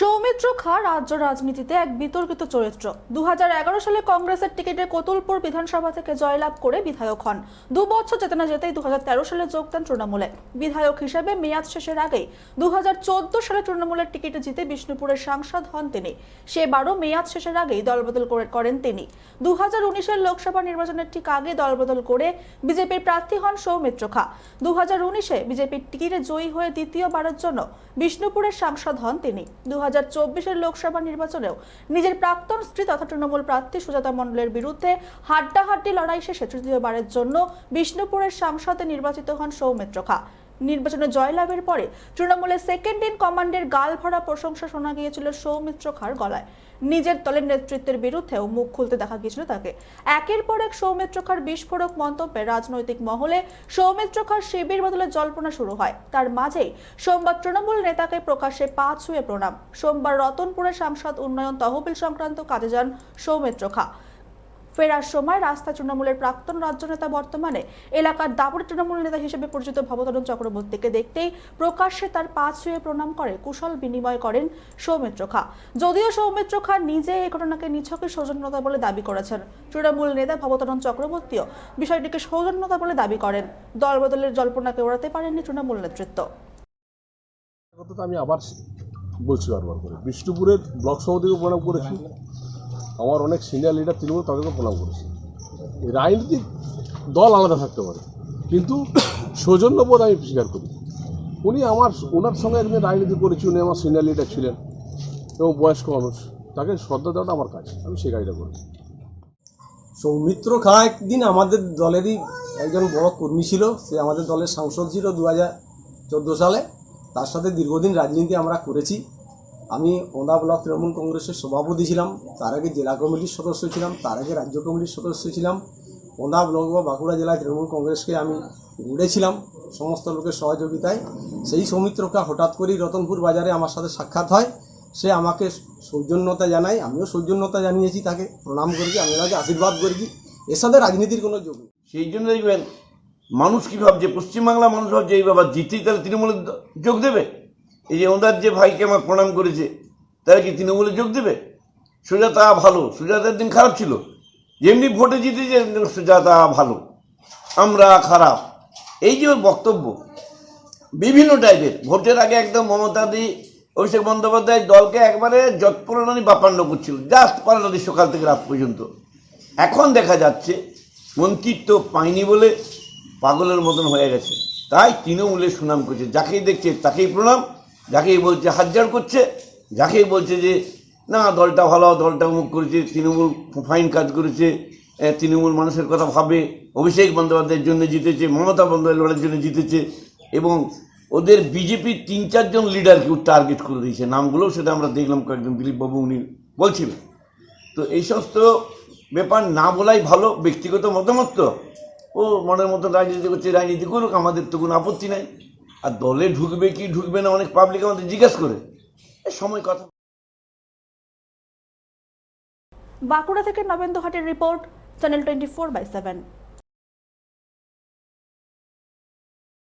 সৌমিত্র খা রাজ্য রাজনীতিতে এক বিতর্কিত চরিত্র। দু হাজার এগারো সালে কংগ্রেসের টিকিটে কতুলপুর বিধানসভা থেকে জয়লাভ করে বিধায়ক হন। দু বছর যেতে না যেতেই দু সালে যোগদান তৃণমূলে। বিধায়ক হিসেবে মেয়াদ শেষের আগেই দু সালে তৃণমূলের টিকিটে জিতে বিষ্ণুপুরের সাংসদ হন তিনি। সেবারও মেয়াদ শেষের আগেই দলবদল করে করেন তিনি। দু হাজার লোকসভা নির্বাচনের ঠিক আগে দলবদল করে বিজেপির প্রার্থী হন সৌমিত্র খা। দু হাজার উনিশে বিজেপির টিকিটে জয়ী হয়ে দ্বিতীয়বারের জন্য বিষ্ণুপুরের সাংসদ হন তিনি। দু হাজার চব্বিশের লোকসভা নির্বাচনেও নিজের প্রাক্তন স্ত্রী তথা তৃণমূল প্রার্থী সুজাতা মণ্ডলের বিরুদ্ধে হাড্ডাহাড্ডি লড়াই শেষে তৃতীয়বারের জন্য বিষ্ণুপুরের সাংসদে নির্বাচিত হন সৌমিত্র খা। নির্বাচনে জয়লাভের পরে তৃণমূলের সেকেন্ড ইন কমান্ডের গাল ভরা প্রশংসা শোনা গিয়েছিল সৌমিত্র খার গলায়। নিজের দলের নেতৃত্বের বিরুদ্ধেও মুখ খুলতে দেখা গিয়েছিল তাকে। একের পর এক সৌমিত্র খার বিস্ফোরক মন্তব্যে রাজনৈতিক মহলে সৌমিত্র খার শিবির বদলে জল্পনা শুরু হয়। তার মাঝেই সোমবার তৃণমূল নেতাকে প্রকাশ্যে পা ছুঁয়ে প্রণাম। সোমবার রতনপুরের সাংসদ উন্নয়ন তহবিল সংক্রান্ত কাজে যান সৌমিত্র খা। ফেরার সময় রাস্তা তৃণমূলের প্রাক্তন রাজ্য নেতা বর্তমানে এলাকার দাপুর তৃণমূল নেতা হিসেবে পরিচিত ভবতরণ চক্রবর্তীকে দেখতেই প্রকাশ্যে তার পা ছুঁয়ে প্রণাম করে, কুশল বিনিময় করেন সৌমিত্র খা। যদিও সৌমিত্র খা নিজে এই ঘটনাকে নিছকের সৌজন্যতা বলে দাবি করেছেন। তৃণমূল নেতা ভবতরণ চক্রবর্তীও বিষয়টিকে সৌজন্যতা বলে দাবি করেন। দলবদলের জল্পনাকে ওড়াতে পারেননি তৃণমূল নেতৃত্ব। আমি আবার বলছি বারবার করে, বিষ্ণুপুরের ব্লক সভাপতিকে প্রণাম করেছি। আমার অনেক সিনিয়র লিডার তৃণমূল তাদেরকে প্রণাম করেছি। রাজনৈতিক দল আলাদা থাকতে পারে, কিন্তু সৌজন্যবোধ আমি স্বীকার করি। উনি আমার, ওনার সঙ্গে একদিন রাজনীতি করেছি, উনি আমার সিনিয়র লিডার ছিলেন এবং বয়স্ক মানুষ। তাকে শ্রদ্ধা দেওয়াটা আমার কাজ, আমি সেই কাজটা করেছি সৌমিত্র খা একদিন আমাদের দলেরই একজন বড় কর্মী ছিল, সে আমাদের দলের সাংসদ ছিল দু হাজার চোদ্দ সালে। তার সাথে দীর্ঘদিন রাজনীতি আমরা করেছি। আমি ওদা ব্লক তৃণমূল কংগ্রেসের সভাপতি ছিলাম, তার আগে জেলা কমিটির সদস্য ছিলাম, তার আগে রাজ্য কমিটির সদস্য ছিলাম। ওদা ব্লক বা বাঁকুড়া জেলায় তৃণমূল কংগ্রেসকে আমি গড়েছিলাম সমস্ত লোকের সহযোগিতায়। সেই সৌমিত্রকা হঠাৎ করেই রতনপুর বাজারে আমার সাথে সাক্ষাৎ হয়। সে আমাকে সৌজন্যতা জানায়, আমিও সৌজন্যতা জানিয়েছি তাকে, প্রণাম করেছি আমি তাকে আশীর্বাদ করেছি এর সাথে রাজনীতির কোনো যোগ নেই। সেই জন্য দেখবেন মানুষ কি ভাবছে? পশ্চিমবাংলার মানুষ ভাবছে, এই বাবা জিতেই তাহলে তৃণমূলে যোগ দেবে? এই যে ওনার যে ভাইকে আমার প্রণাম করেছে তারা কি তৃণমূলে যোগ দেবে? সুজাতা ভালো, সুজাতার দিন খারাপ ছিল। যেমনি ভোটে জিতে জিতেছে সুজাতা ভালো। আমরা খারাপ। এই যে বক্তব্য, বিভিন্ন টাইপের ভোটের আগে একদম মমতা দি, অভিষেক বন্দ্যোপাধ্যায় দলকে একবারে যৎপরণী বাপান্ন করছিল। জাস্ট পারানদী সকাল থেকে রাত পর্যন্ত। এখন দেখা যাচ্ছে, মন্ত্রিত্ব পায়নি বলে পাগলের মতন হয়ে গেছে। তাই তৃণমূলের সুনাম করছে। যাকেই দেখছে, তাকেই প্রণাম। যাকেই বলছে হাজার করছে, যাকেই বলছে যে, না, দলটা ভালো, দলটা মুখ করেছে, তৃণমূল ফাইন কাজ করেছে তৃণমূল মানুষের কথা ভাবে, অভিষেক বন্দ্যোপাধ্যায়ের জন্য জিতেছে, মমতা বন্দ্যোপাধ্যায় লড়াইয়ের জন্য জিতেছে, এবং ওদের বিজেপির তিন চারজন লিডারকে টার্গেট করে দিয়েছে। নামগুলো সেটা আমরা দেখলাম কয়েকজন দিলীপবাবু উনি বলছিলেন। তো এই সমস্ত ব্যাপার না বলাই ভালো, ব্যক্তিগত মতামত তো। ও মনের মতো রাজনীতি করছে, রাজনীতি করুক, আমাদের তো কোনো আপত্তি নাই। আর দলে ঢুকবে কি ঢুকবে না অনেক পাবলিক আমাদের জিজ্ঞেস করে। সময় কথা বাঁকুড়া থেকে নবেন্দু হাটের report channel twenty four by seven